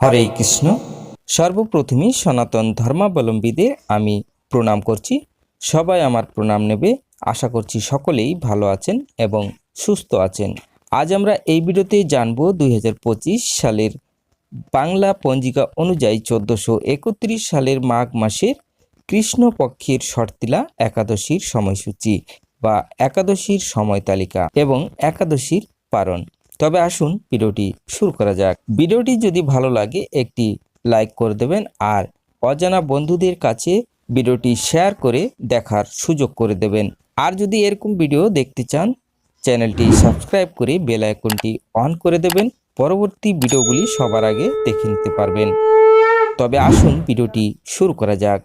হরে কৃষ্ণ। সর্বপ্রথমে সনাতন ধর্মাবলম্বীদের আমি প্রণাম করছি। সবাই আমার প্রণাম নেবে। আশা করছি সকলেই ভালো আছেন এবং সুস্থ আছেন। আজ আমরা এই ভিডিওতে জানব দুই হাজার পঁচিশ সালের বাংলা পঞ্জিকা অনুযায়ী চোদ্দোশো সালের মাঘ মাসের কৃষ্ণপক্ষের শর্তিলা একাদশীর সময়সূচি। বা একাদশীর সময় তালিকা এবং একাদশীর পারণ। তবে আসুন ভিডিওটি শুরু করা যাক। ভিডিওটি যদি ভালো লাগে, একটি লাইক করে দেবেন আর অজানা বন্ধুদের কাছে ভিডিওটি শেয়ার করে দেখার সুযোগ করে দেবেন। আর যদি এরকম ভিডিও দেখতে চান, চ্যানেলটি সাবস্ক্রাইব করে বেল আইকনটি অন করে দেবেন। পরবর্তী ভিডিওগুলি সবার আগে দেখে নিতে পারবেন। তবে আসুন ভিডিওটি শুরু করা যাক।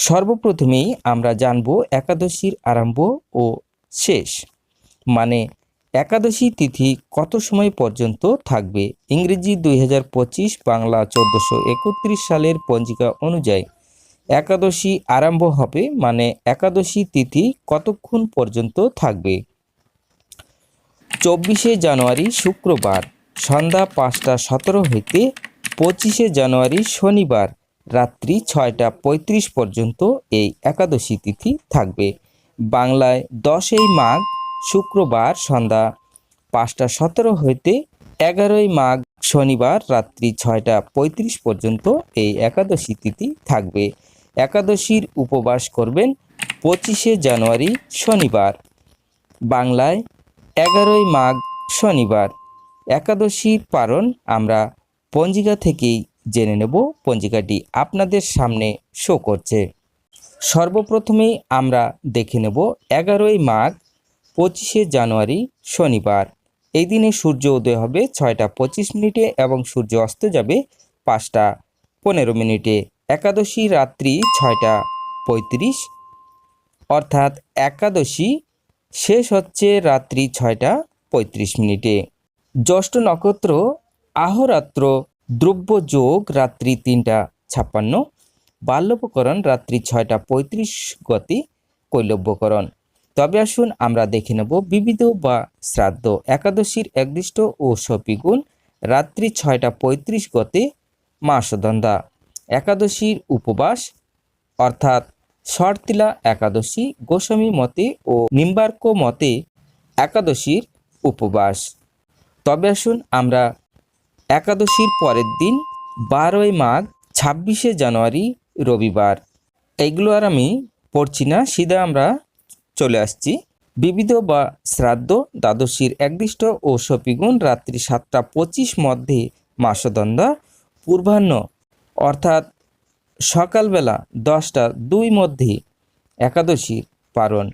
সর্বপ্রথমেই আমরা জানব একাদশীর আরম্ভ ও শেষ। মানে একাদশী তিথি কত সময় পর্যন্ত থাকবে? ইংরেজি দুই হাজার পঁচিশ, বাংলা চোদ্দোশো একত্রিশ সালের পঞ্জিকা অনুযায়ী একাদশী আরম্ভ হবে মানে একাদশী তিথি কতক্ষণ পর্যন্ত থাকবে? চব্বিশে জানুয়ারি শুক্রবার, সন্ধ্যা পাঁচটা সতেরো হইতে পঁচিশে জানুয়ারি শনিবার রাত্রি ছয়টা পঁয়ত্রিশ পর্যন্ত এই একাদশী তিথি থাকবে। বাংলায় দশই মাঘ শুক্রবার সন্ধ্যা পাঁচটা সতেরো হইতে এগারোই মাঘ শনিবার রাত্রি ছয়টা পঁয়ত্রিশ পর্যন্ত এই একাদশী তিথি থাকবে। একাদশীর উপবাস করবেন পঁচিশে জানুয়ারি শনিবার। বাংলায় এগারোই মাঘ শনিবার। একাদশীর পারণ আমরা পঞ্জিকা থেকেই জেনে নেব পঞ্জিকাটি আপনাদের সামনে শো করছে। সর্বপ্রথমেই আমরা দেখে নেব এগারোই মাঘ, পঁচিশে জানুয়ারি, শনিবার। এই দিনে সূর্য উদয় হবে ছয়টা পঁচিশ মিনিটে এবং সূর্য অস্ত যাবে পাঁচটা পনেরো মিনিটে। একাদশী রাত্রি ছয়টা পঁয়ত্রিশ। অর্থাৎ একাদশী শেষ হচ্ছে রাত্রি ছয়টা পঁয়ত্রিশ মিনিটে। জ্যৈষ্ঠ নক্ষত্র, আহরাত্র দ্রব্য যোগ রাত্রি তিনটা ছাপ্পান্ন বাল্যবকরণ রাত্রি ছয়টা পঁয়ত্রিশ গতি কৈলব্যকরণ। তবে আসুন আমরা দেখে নেব বিবিধ বা শ্রাদ্ধ, একাদশীর একদৃষ্ট ও সপিগুণ রাত্রি ছয়টা পঁয়ত্রিশ গতে মাসদন্দা একাদশীর উপবাস, অর্থাৎ শর্তিলা একাদশী, গোস্বামী মতে ও নিম্বার্ক মতে একাদশীর উপবাস। তবে আসুন আমরা একাদশীর পরের দিন, বারোই মাঘ, ছাব্বিশে জানুয়ারি, রবিবার। এইগুলো আর আমি পড়ছি না, সিধা আমরা চলে আসছি। বিবিধ বা শ্রাদ্ধ, দ্বাদশীর একদিষ্ট ও সপিগুণ রাত্রি সাতটা পঁচিশ মধ্যে মাসদন্দা পূর্বাহ্ন। অর্থাৎ সকালবেলা দশটা দুই মধ্যে একাদশীর পারণ।